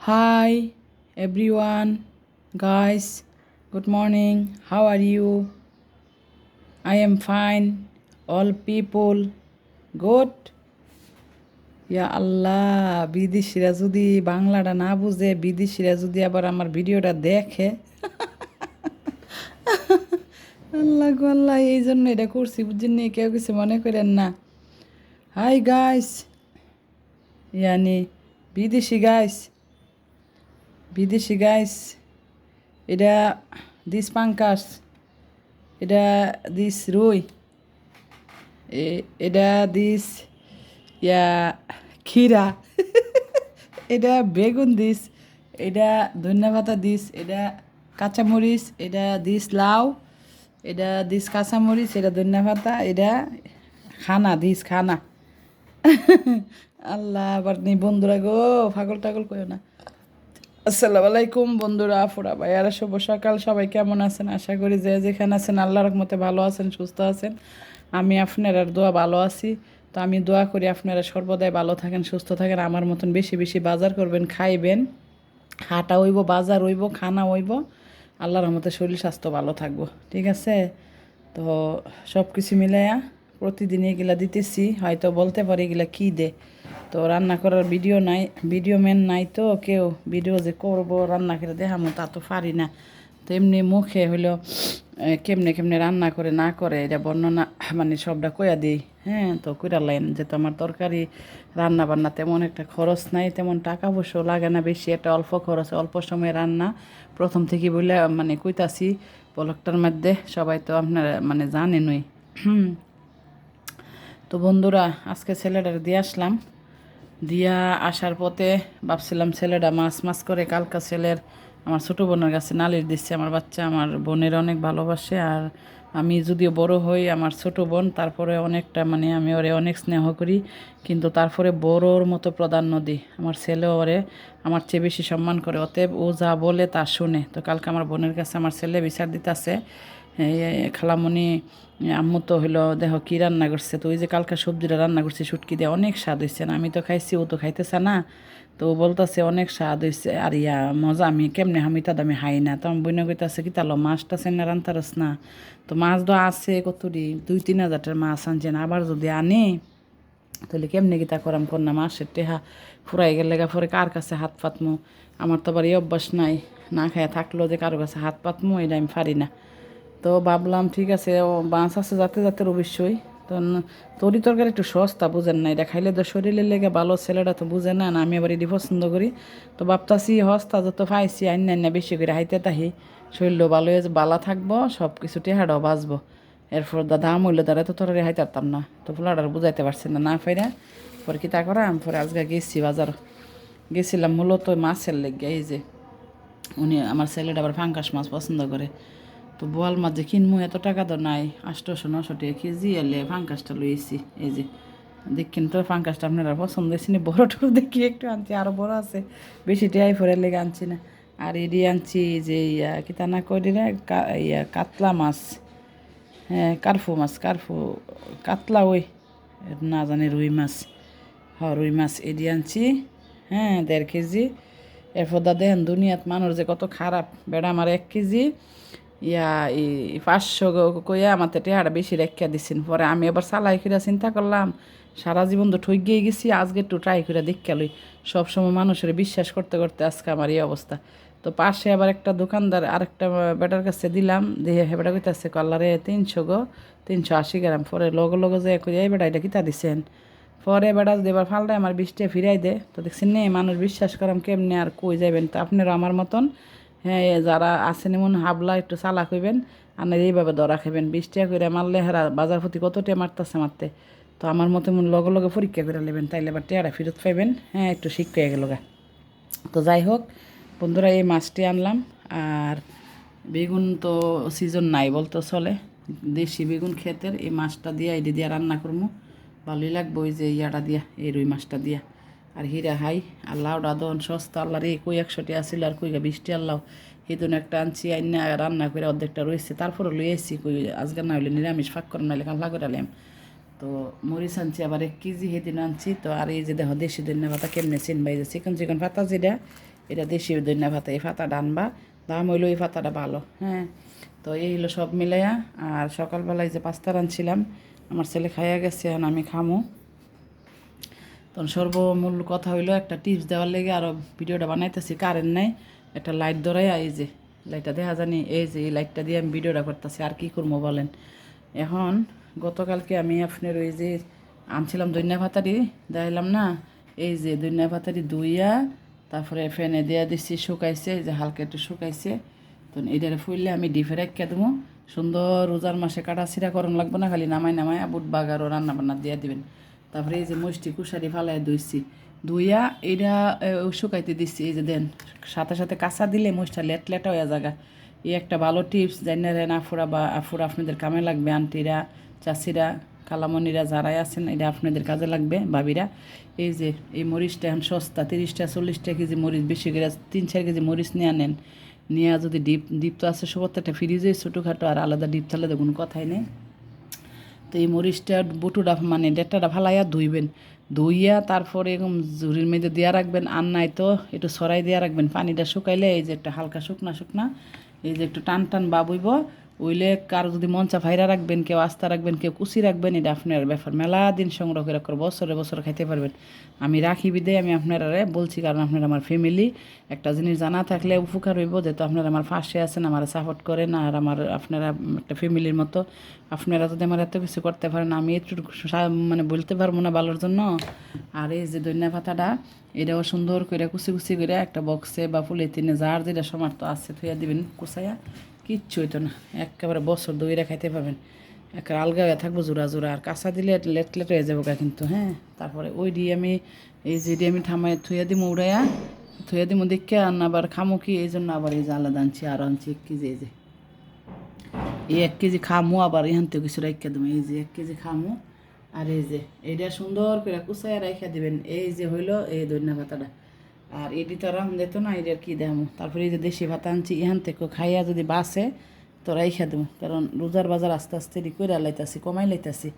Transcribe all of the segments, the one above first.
Hi, everyone, guys. Good morning. How are you? I am fine. All people, good. ইয়া আল্লাহ বিদেশিরা যদি বাংলাটা না বুঝে বিদেশিরা যদি আবার আমার ভিডিওটা দেখে আল্লাহ গো আল্লাহ এই জন্য এটা করছি বুঝছেন নি কেউ কিছু মনে করেন না হাই গাইস ইয়ানি বিদেশি গাইস বিদেশি গাইস এটা দিস পাঙ্কাস এটা দিস রুই এটা দিস ইয়া খিরা এটা বেগুন দিস এটা ধন্যবাদ দিস এটা কাঁচামরিচ, এটা দিস লাউ, এটা দিস কাঁচামরিচ, এটা ধন্যবাদ এটা খানা দিস খানা। আল্লাহ, আবার নি বন্ধুরা গো ফাগল টাগল কইও না। আসসালামু আলাইকুম বন্ধুরা, ফুরা ভাইয়ারা, শুভ সকাল। সবাই কেমন আছেন? আশা করি যে যেখানে আছেন, আল্লাহর রহমতে ভালো আছেন, সুস্থ আছেন। আমি আপনার দোয়া ভালো আছি। তো আমি দোয়া করি আপনারা সর্বদাই ভালো থাকেন, সুস্থ থাকেন, আমার মতন বেশি বেশি বাজার করবেন, খাইবেন। হাঁটা হইব, বাজার হইব, খানা হইব। আল্লাহর রহমতে শরীর, স্বাস্থ্য ভালো থাকব, ঠিক আছে? তো সব কিছু মিলাইয়া প্রতিদিন এগুলা দিতেছি, হয়তো বলতে পারি এগুলা কী দে। তো রান্না করার ভিডিও নাই, ভিডিও ম্যান নাই তো, কেউ ভিডিও যে করব, রান্না করে দেখামো, তা তো পারি না। তো এমনি মুখে হইল কেমনে কেমনে রান্না করে, না করে, এটা বর্ণনা মানে সবটা কইয়া দিই। হ্যাঁ তো কইরা লাইন, যে তো আমার তরকারি রান্না বান্না তেমন একটা খরচ নাই, তেমন টাকা পয়সাও লাগে না বেশি, একটা অল্প খরচ, অল্প সময় রান্না। প্রথম থেকে বলে মানে কইতাছি পলকটার মধ্যে, সবাই তো আপনারা মানে জানেনই। তো বন্ধুরা, আজকে ছেলেটার দিয়ে আসলাম। দিয়া আসার পথে ভাবছিলাম ছেলেটা মাছ মাছ করে কালকা ছেলের, আমার ছোটো বোনের কাছে নালির দিচ্ছে। আমার বাচ্চা আমার বোনের অনেক ভালোবাসে আর আমি যদিও বড় হই, আমার ছোট বোন, তারপরে অনেকটা মানে আমি ওরে অনেক স্নেহ করি, কিন্তু তারপরে বড়োর মতো প্রাধান্য দিই। আমার ছেলে ওরে আমার চেয়ে বেশি সম্মান করে, অতএব ও যা বলে তা শুনে। তো কালকে আমার বোনের কাছে আমার ছেলে বিচার দিতেছে। খালামণি আম্মু তো হইল, দেখো কি রান্না করছে, তো ওই যে কালকা সবজিটা রান্না করছে, শুটকি দিয়ে অনেক স্বাদ হয়েছে আমি তো খাইছি, ও তো খাইতেছে না, তো বলতেছে অনেক স্বাদ হয়েছে আর ইয়া, মজা, আমি কেমনে আমি তাদ আমি হাই না, তো আমি বইনা কইতাছে কি তালো মাছটা সেনা রান্তারস না, তো মাছ তো আছে কতটি দুই, তিন হাজারটার মাছ আনছেন, আবার যদি আনে, তাহলে কেমনে কি তা করাম কর না মাসের টেহা ফুরাই গেলে পরে কার কাছে হাত পাতমু, আমার তো আবার এই অভ্যাস নাই, না খাইয়া থাকলেও যে কারও কাছে হাত পাতমু, এটা আমি পারি না তো ভাবলাম, ঠিক আছে, ও বাঁশ আছে যাতে যাতে অবশ্যই তো তরি তরকারি একটু সস্তা, বুঝেন না এটা খাইলে তো শরীরের লেগে ভালো ছেলেটা তো বুঝে না আমি আবার এটি পছন্দ করি। তো ভাবতাছি হস্তা যত পাইছি, আইন না বেশি করে হাইতে তাহি। শরীরও ভালো বালা থাকব সব কিছু টেহাটাও বাঁচবো। এরপর দা দাম হইলে, তারা তো তরকারি হাইতে পারতাম না। তো ফুলাটার বুঝাইতে পারছি না না ফাইরা। পরে কি তা করা পরে আজকে গেছি বাজার। গেছিলাম মূলত মাছের লেগে, এই যে। উনি আমার ছেলেটা আবার ফাঙ্কাস মাছ পছন্দ করে। তো বোয়াল মাছ যে কিনবো এত টাকা তো নাই। আষ্টশো নশো টাকা কেজি এলে ফাঙ্কাসটা লইছি এই যে, দেখেন তো ফাঙ্কাসটা আপনারা পছন্দ হয়েছে না বড়টুকু দেখি একটু আনছি আরও বড় আছে। বেশি টিয়াই ফোরের লেগে আনছি না। আর এডি আনছি যে, ইয়া, কি তা না করি কা- ইয়া, কাতলা মাছ। হ্যাঁ কার্ফু মাছ, কার্ফু, কাতলা ওই, না জানি, রুই মাছ। হ্যাঁ রুই মাছ এডি আনছি। হ্যাঁ দেড় কেজি। এরপর দা দেখেন দুনিয়াত মানুষ যে কত খারাপ। বেড়া আমার এক কেজি। ইয়া এই পাঁচশো কইয়া আমার তো টেহাটা বেশি রেখা দিছেন। পরে আমি এবার সালাই করে চিন্তা করলাম, সারা জীবন তো ঠই গিয়ে গেছি, আজকে একটু ট্রাই করে দেখে লই। সবসময় মানুষের বিশ্বাস করতে করতে আজকে আমার এই অবস্থা। তো পাশে আবার একটা দোকানদার আরেকটা বেটার কাছে দিলাম দিয়ে হে বেটা কইতাছে কল্লারে তিনশো গো, তিনশো আশি গ্রাম। পরে লগে লগে যে কই এই বেটা এটা কিতা দিছেন? পরে বেটা যদি এবার ফালটায় আমার বৃষ্টি ফিরাই দে, তো দেখছেন নে, মানুষ বিশ্বাস করাম কেমনে আর কই যাবেন তো আপনারা আমার মতন হ্যাঁ যারা আছেন, এমন হাবলা, একটু চালা হইবেন, আর এইভাবে দরা খাবেন বিশ টাকা করে মারলে হেরা বাজার প্রতি কত টাকা মারতেছে মারতে? তো আমার মতো এমন লগে লগে পরীক্ষা করে নেবেন, তাইলে আবার টেয়ারা ফেরত পাইবেন। হ্যাঁ একটু পেয়ে গেল গা। তো যাই হোক, বন্ধুরা, এই মাছটি আনলাম, আর বেগুন তো সিজন নাই বলতো চলে। দেশি বেগুন ক্ষেতের এই মাছটা দিয়া এটি দিয়া রান্না করব ভালোই লাগবে ওই যে ইয়াটা দিয়া, এই রুই মাছটা দিয়া। আর হিরা হাই আল্লাহ দাদন সস্তা আল্লাহ এই কই একশোটি আসিল আর কই বৃষ্টি আল্লাহ। সেদিন একটা আনছি, আইনা রান্না করে অর্ধেকটা রয়েছে তারপরে লই আসছি কই আজকে না হলে নিরামিষ, ফাঁক করে নাহলে কাল্লা করে আলাম। তো মরিচ আনছি, আবার এক কেজি সেদিন আনছি, তো আর এই যে দেখো দেশি দিন পাতা কেমনে চিনবাই যে চিকন চিকন পাতা যেটা, এটা দেশি দৈন্য পাতা, এই পাতাটা আনবা, দাম হইল এই পাতাটা ভালো হ্যাঁ। তো এই হলো সব মিলাইয়া, আর সকালবেলায় যে পাস্তা রাঁধছিলাম আমার ছেলে খাইয়া গেছে, এখন আমি খামো। তখন সর্বমূল কথা হইল একটা টিপস দেওয়ার লেগে আরও ভিডিওটা বানাইতেছি কারেন্ট নাই। একটা লাইট ধরাইয়া এই যে লাইটটা দেখা জানি, এই যে, এই লাইটটা দিয়ে আমি ভিডিওটা করতেছি, আর কি করব বলেন। এখন গতকালকে আমি আপনার ওই যে আনছিলাম দৈন্যা ভাতারি দেখাইলাম না? এই যে দৈন্যা ভাতারি দুইয়া তারপরে ফ্যানে দিয়া দিচ্ছি শুকাইছে, এই যে হালকা একটু শুকাইছে। তো এটারে ফুললে আমি ডিফে রেখে দেবো সুন্দর রোজার মাসে কাটা ছিঁড়া করণ লাগবে না, খালি নামাই নামাই বুট বাগারও রান্না বান্না দিয়া দিবেন। তারপরে এই যে মুষ্টি কুশারি ফালাই ধুইছি ধুইয়া এইটা এ, শুকাইতে দিচ্ছি এই যে দেন সাথে সাথে কাঁচা দিলে মুষ্টা লেট লেটা হয়ে জায়গা এই একটা ভালো টিপস জানেন আফুরা বা আফুরা আপনাদের কামে লাগবে আন্টিরা চাষিরা কালামনিরা যারাই আছেন এটা আপনাদের কাজে লাগবে ভাবিরা। এই যে এই মরিচটা এখন সস্তা তিরিশটা চল্লিশটা কেজি মরিচ বেশি করে তিন চার কেজি মরিচ নিয়ে আনেন নিয়ে যদি ডিপ ডিপ তো আছে সবত্তাটা ফ্রিজে ছোটোখাটো আর আলাদা ডিপ থাকলে তো কোনো কথাই নেই। তো এই মরিচটা বুটুটা মানে ডেটাটা ফালাইয়া ধুইবেন। ধুইয়া তারপরে এরকম ঝুড়ির মেঝে দেওয়া রাখবেন। আর নাই তো একটু সরাই দেওয়া রাখবেন। পানিটা শুকাইলে এই যে একটা হালকা শুকনা শুকনা, এই যে একটু টান টান বাবুইব। ওইলে কারও যদি মঞ্চা ফাইরা রাখবেন, কেউ আস্থা রাখবেন, কেউ কুচি রাখবেন, এটা আপনার ব্যাপার। মেলা দিন সংগ্রহ করে রাখার বছরে বছরে খাইতে পারবেন। আমি রাখি বিদে আমি আপনারা বলছি, কারণ আপনার আমার ফ্যামিলি একটা জিনিস জানা থাকলে উপকার হইব, যেহেতু আপনারা আমার পাশে আছেন, আমার সাপোর্ট করেন, আর আমার, আপনারা একটা ফ্যামিলির মতো। আপনারা যদি আমার এত কিছু করতে পারেন, আমি একটু মানে বলতে পারব না ভালোর জন্য। আর এই যে ধনিয়া পাতাটা, এটাও সুন্দর করে কুচি কুচি করে একটা বক্সে বা পলিথিনে যার যেটা সমার্থ আছে থুইয়া দিবেন কুচাইয়া কিচ্ছু হইতো না। একেবারে বছর দইরা খাইতে পারবেন। একেবারে আলগা হয়ে থাকব জোড়া জোড়া। আর কাঁচা দিলে লেট লেট হয়ে যাব গা কিন্তু হ্যাঁ? তারপরে ওই দিয়ে আমি, এই যে দিয়ে আমি থামাই থুইয়া দিমু, উড়াইয়া, থুইয়া দিমু দেখে আর আবার খামো কি, এই জন্য আবার এই যে আলাদা আনছি, আর আনছি এক কেজি, এই যে। এই এক কেজি খামো, আবার এখান থেকে কিছু রাখা দেবো এই যে এক কেজি খামো, আর এই যে এইটা সুন্দর করে কুচাইয়া রাখা দিবেন। এই যে হইল এই ভাতাটা আর এটি তো রাম দিত না এটার কি দেবো তারপরে এই যে দেশি ভাত আনছি এখান থেকে খাইয়া যদি বাসে তো রাইখা দেবো কারণ রোজার বাজার আস্তে আস্তে রেডি করে লাইতাছি কমাই লাইতাছি।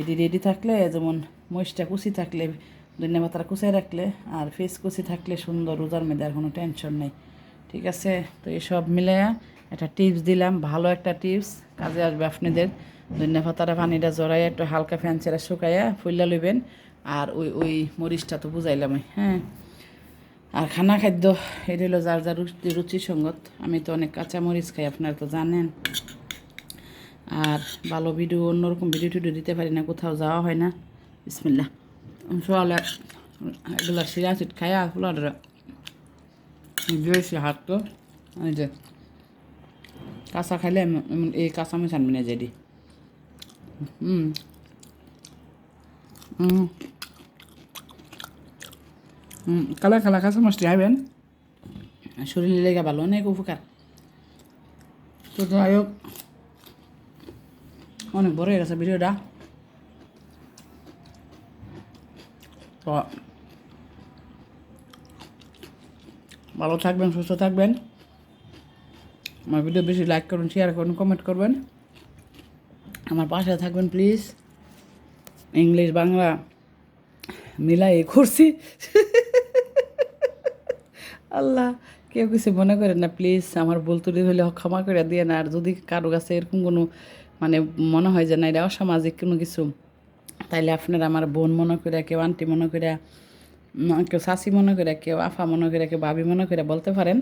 এটি রেডি থাকলে যেমন মহিষটা কুচি থাকলে ধনিয়া পাতাটা কুচাই রাখলে আর ফেস কুচি থাকলে সুন্দর রোজার মেয়েদের আর কোনো টেনশন নেই। ঠিক আছে? তো এসব মিলে একটা টিপস দিলাম ভালো একটা টিপস কাজে আসবে আপনাদের। ধনিয়া পাতাটা পানিটা জড়াইয়া একটু হালকা ফ্যান ছেড়ে শুকাইয়া ফুললা লইবেন। আর ওই ওই মরিচটা তো বুঝাইলাম আমি, হ্যাঁ? আর খানা খাদ্য, এটা হলো যার যার রুচি সঙ্গত। আমি তো অনেক কাঁচা মরিচ খাই, আপনারা তো জানেন। আর ভালো ভিডিও, অন্যরকম ভিডিও টিডিও দিতে পারি না, কোথাও যাওয়া হয় না। বিসমিল্লা সকালে এগুলো সিরা সিট খাইয়া এই যে কাঁচা খাইলে এই কাঁচা আমি আনবি না যেদি হুম। হুম। কালা কালা কাঁচা মাছটি খাইবেন শরীরের লেগে ভালো অনেক উপকার তো যাই হোক, অনেক বড় হয়ে গেছে ভিডিওটা তো, ভালো থাকবেন, সুস্থ থাকবেন। আমার ভিডিও বেশি লাইক করুন শেয়ার করুন কমেন্ট করবেন। আমার পাশে থাকবেন প্লিজ ইংলিশ বাংলা মিলাই করছি। আল্লাহ, কেউ কিছু মনে করেন না প্লিজ আমার ভুল ত্রুটি হলে ক্ষমা করে দিয়ে না আর যদি কারও কাছে এরকম কোনো মানে মনে হয় যে না, এটা অসামাজিক কোনো কিছু, তাইলে আপনারা আমার বোন মনে করে, কেউ আন্টি মনে করে কেউ শাশি মনে করে, কেউ আফা মনে করে, কেউ ভাবি মনে করে বলতে পারেন।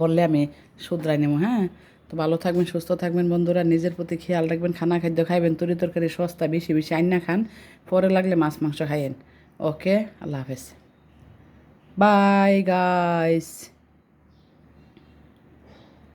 বললে আমি শুধরাই নেব হ্যাঁ? তো ভালো থাকবেন, সুস্থ থাকবেন বন্ধুরা, নিজের প্রতি খেয়াল রাখবেন, খানা খাদ্য খাইবেন, তরি তরকারি সস্তা বেশি বেশি আইনা খান, পরে লাগলে মাছ, মাংস খাইয়েন। ওকে, আল্লাহ হাফেজ। Bye guys